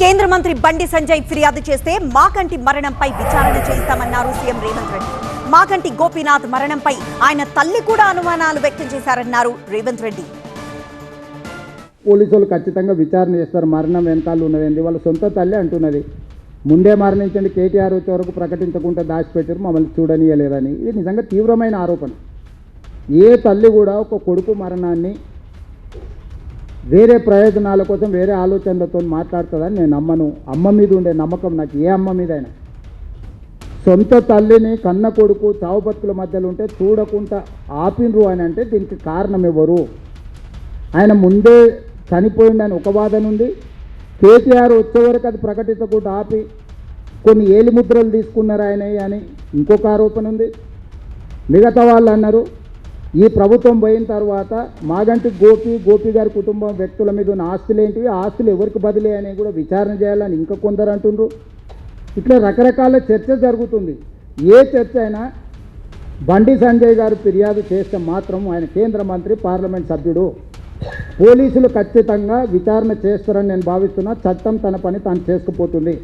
కేంద్ర మంత్రి బండి సంజయ్ ఫిర్యాదు చేస్తే మాకంటి మరణంపై విచారణ చేస్తామన్నారు సీఎం రేవంత్ రెడ్డి. మాకంటి గోపీనాథ్ మరణంపై ఆయన తల్లి కూడా అనుమానాలు వ్యక్తం చేశారన్నారు రేవంత్ రెడ్డి. పోలీసులు ఖచ్చితంగా విచారణ చేస్తారు. మరణం వెనకాల ఉన్నదండి వాళ్ళ సొంత తల్లి అంటున్నది. ముందే మరణించండి. కేటీఆర్ వచ్చే వరకు ప్రకటించకుండా దాచిపెట్టారు. మమ్మల్ని చూడనీయలేదని. ఇది నిజంగా తీవ్రమైన ఆరోపణ. ఏ తల్లి కూడా ఒక కొడుకు మరణాన్ని వేరే ప్రయోజనాల కోసం వేరే ఆలోచనలతో మాట్లాడుతుందని నేను నమ్మను. అమ్మ మీద ఉండే నమ్మకం నాకు ఏ అమ్మ మీదైనా. సొంత తల్లిని కన్న కొడుకు చావుపత్తుల మధ్యలో ఉంటే చూడకుండా ఆపినరు అని అంటే దీనికి కారణం ఎవరు? ఆయన ముందే చనిపోయిందని ఒక వాదన ఉంది. కేసీఆర్ వచ్చేవరకు అది ప్రకటించకుండా ఆపి కొన్ని ఏలిముద్రలు తీసుకున్నారు ఆయన అని ఇంకొక ఆరోపణ ఉంది. మిగతా వాళ్ళు అన్నారు ఈ ప్రభుత్వం పోయిన తర్వాత మాగంటి గోపి గోపి గారి కుటుంబం వ్యక్తుల మీద ఉన్న ఆస్తులు ఏంటివి? ఆస్తులు ఎవరికి బదిలీ అని కూడా విచారణ చేయాలని ఇంకా కొందరు అంటుండ్రు. ఇట్లా రకరకాల చర్చ జరుగుతుంది. ఏ చర్చ అయినా బండి సంజయ్ గారు ఫిర్యాదు చేస్తే మాత్రం ఆయన కేంద్ర మంత్రి పార్లమెంట్ సభ్యుడు. పోలీసులు ఖచ్చితంగా విచారణ చేస్తారని నేను భావిస్తున్నా. చట్టం తన పని తాను చేసుకుపోతుంది.